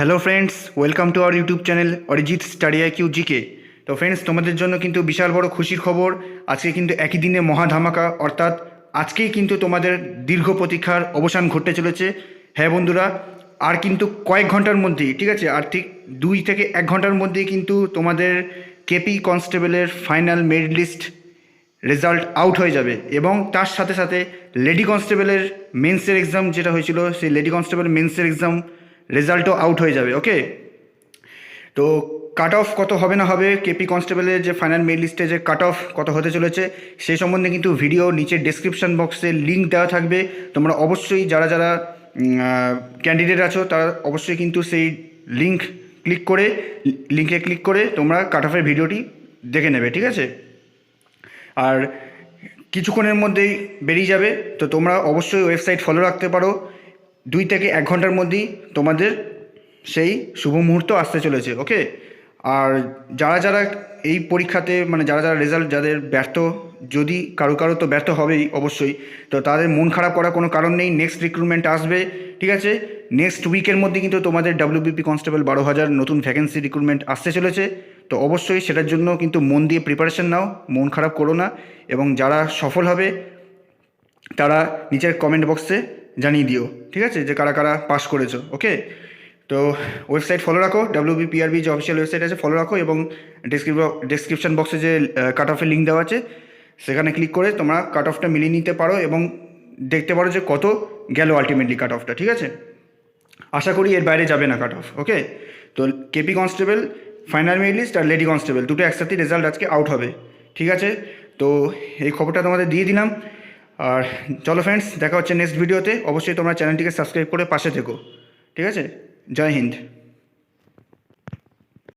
Hello friends welcome to our YouTube channel Arijit study IQ GK তো friends তোমাদের জন্য কিন্তু বিশাল বড় খুশির খবর। আজকে কিন্তু একই দিনে মহা ধামাকা অর্থাৎ আজকেই কিন্তু তোমাদের দীর্ঘ প্রতীক্ষার অবসান ঘটতে চলেছে। হ্যাঁ বন্ধুরা, আর কিন্তু কয়েক ঘণ্টার মধ্যেই, ঠিক আছে? আর ঠিক দুই থেকে এক ঘণ্টার মধ্যেই কিন্তু তোমাদের কেপি কনস্টেবলের final merit list result out হয়ে যাবে। এবং তার সাথে সাথে লেডি কনস্টেবলের মেন্সের এক্সাম যেটা হয়েছিল, সেই লেডি কনস্টেবল মেন্সের এক্সাম রেজাল্টও আউট হয়ে যাবে ওকে তো কাট অফ কত হবে না হবে কেপি কনস্টেবলের যে ফাইনাল মেরিট লিস্টে যে কাট অফ কত হতে চলেছে, সেই সম্বন্ধে কিন্তু ভিডিও নিচে ডেসক্রিপশন বক্সে লিঙ্ক দেওয়া থাকবে। তোমরা অবশ্যই যারা যারা ক্যান্ডিডেট আছো, তারা অবশ্যই কিন্তু সেই লিঙ্ক ক্লিক করে লিঙ্কে ক্লিক করে তোমরা কাট অফের ভিডিওটি দেখে নেবে, ঠিক আছে? আর কিছুক্ষণের মধ্যেই বেরিয়ে যাবে, তো তোমরা অবশ্যই ওয়েবসাইট ফলো রাখতে পারো। দুই থেকে এক ঘণ্টার মধ্যেই তোমাদের সেই শুভ মুহূর্ত আসতে চলেছে ওকে আর যারা যারা এই পরীক্ষাতে মানে যারা যারা রেজাল্ট যাদের ব্যর্থ, যদি কারও কারও তো ব্যর্থ হবেই অবশ্যই, তো তাদের মন খারাপ করার কোনো কারণ নেই নেক্সট রিক্রুটমেন্ট আসবে, ঠিক আছে? নেক্সট উইকের মধ্যে কিন্তু তোমাদের ডাব্লিউবিপি কনস্টেবল বারো হাজার নতুন ভ্যাকেন্সি রিক্রুটমেন্ট আসতে চলেছে, তো অবশ্যই সেটার জন্য কিন্তু মন দিয়ে প্রিপারেশন নাও, মন খারাপ করো না, এবং যারা সফল হবে, তারা নিচের কমেন্ট বক্সে জানিয়ে দিও, ঠিক আছে? যে কারা কারা পাস করেছ ওকে তো ওয়েবসাইট ফলো রাখো ডাব্লিউবিপিআরবি যে অফিসিয়াল ওয়েবসাইট আছে ফলো রাখো এবং ডেসক্রিপশন বক্সে যে কাট অফের লিঙ্ক দেওয়া আছে, সেখানে ক্লিক করে তোমরা কাট অফটা মিলিয়ে নিতে পারো এবং দেখতে পারো যে কত গেল আলটিমেটলি কাট অফটা ঠিক আছে? আশা করি এর বাইরে যাবে না কাট অফ ওকে তো KP constable final merit list আর লেডি কনস্টেবল দুটো একসাথেই রেজাল্ট আজকে আউট হবে, ঠিক আছে? তো এই খবরটা তোমাদের দিয়ে দিলাম। আর চলো ফ্রেন্ডস দেখা হচ্ছে নেক্সট ভিডিওতে অবশ্যই তোমরা চ্যানেলটিকে সাবস্ক্রাইব করে পাশে থেকো। ঠিক আছে? জয় হিন্দ।